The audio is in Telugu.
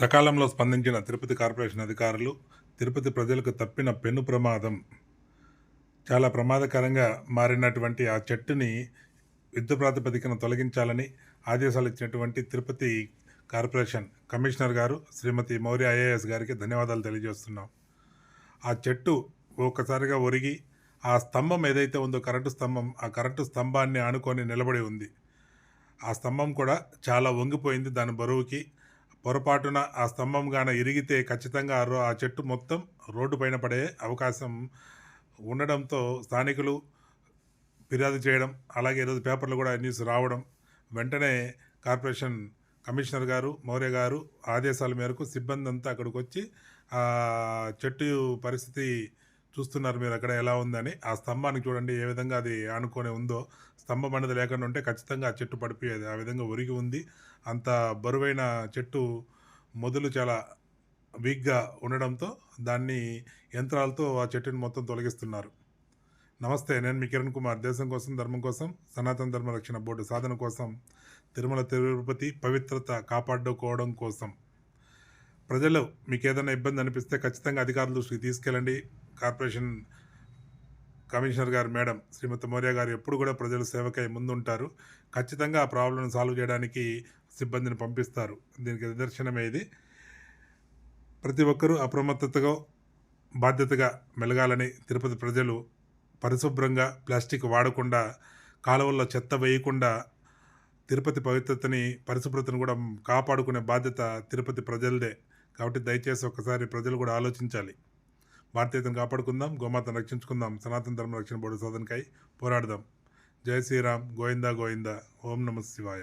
సకాలంలో స్పందించిన తిరుపతి కార్పొరేషన్ అధికారులు తిరుపతి ప్రజలకు తప్పిన పెను ప్రమాదం చాలా ప్రమాదకరంగా మారినటువంటి ఆ చెట్టుని యుద్ధ ప్రాతిపదికన తొలగించాలని ఆదేశాలు ఇచ్చినటువంటి తిరుపతి కార్పొరేషన్ కమిషనర్ గారు శ్రీమతి మౌర్య ఐఏఎస్ గారికి ధన్యవాదాలు తెలియజేస్తున్నాం. ఆ చెట్టు ఒక్కసారిగా ఒరిగి ఆ స్తంభం ఏదైతే ఉందో కరెంటు స్తంభం ఆ కరెంటు స్తంభాన్ని ఆనుకొని నిలబడి ఉంది. ఆ స్తంభం కూడా చాలా వంగిపోయింది దాని బరువుకి. పొరపాటున ఆ స్తంభం గాన ఇరిగితే ఖచ్చితంగా ఆ రో- ఆ చెట్టు మొత్తం రోడ్డు పైన పడే అవకాశం ఉండడంతో స్థానికులు ఫిర్యాదు చేయడం అలాగే ఈరోజు పేపర్లు కూడా న్యూస్ రావడం వెంటనే కార్పొరేషన్ కమిషనర్ గారు మౌర్య గారు ఆదేశాల మేరకు సిబ్బంది అంతా అక్కడికి వచ్చి ఆ చెట్టు పరిస్థితి చూస్తున్నారు మీరు అక్కడ ఎలా ఉందని. ఆ స్తంభానికి చూడండి ఏ విధంగా అది ఆనుకొని ఉందో. స్తంభం అనేది లేకుండా ఉంటే ఖచ్చితంగా ఆ చెట్టు పడిపోయేది. ఆ విధంగా ఒరిగి ఉంది. అంత బరువైన చెట్టు మొదలు చాలా వీక్గా ఉండడంతో దాన్ని యంత్రాలతో ఆ చెట్టుని మొత్తం తొలగిస్తున్నారు. నమస్తే నేను మీ కిరణ్ కుమార్. దేశం కోసం ధర్మం కోసం సనాతన ధర్మ రక్షణ బోర్డు సాధన కోసం తిరుమల తిరుపతి పవిత్రత కాపాడుకోవడం కోసం. ప్రజలు మీకు ఏదైనా ఇబ్బంది అనిపిస్తే ఖచ్చితంగా అధికారుల దృష్టికి తీసుకెళ్ళండి. కార్పొరేషన్ కమిషనర్ గారు మేడం శ్రీమతి మౌర్య గారు ఎప్పుడు కూడా ప్రజల సేవకై ముందుంటారు. ఖచ్చితంగా ఆ ప్రాబ్లం సాల్వ్ చేయడానికి సిబ్బందిని పంపిస్తారు. దీనికి నిదర్శనమే ఇది. ప్రతి ఒక్కరూ అప్రమత్తతగా బాధ్యతగా మెలగాలని తిరుపతి ప్రజలు పరిశుభ్రంగా ప్లాస్టిక్ వాడకుండా కాలువల్లో చెత్త వేయకుండా తిరుపతి పవిత్రతని పరిశుభ్రతను కూడా కాపాడుకునే బాధ్యత తిరుపతి ప్రజలదే. కాబట్టి దయచేసి ఒకసారి ప్రజలు కూడా ఆలోచించాలి. భారతీయతను కాపాడుకుందాం గోమాతను రక్షించుకుందాం సనాతన ధర్మ రక్షణ బోర్డు సాధనకై పోరాడదాం. జై శ్రీరామ్ గోవిందా గోవిందా ఓం నమ శివాయ.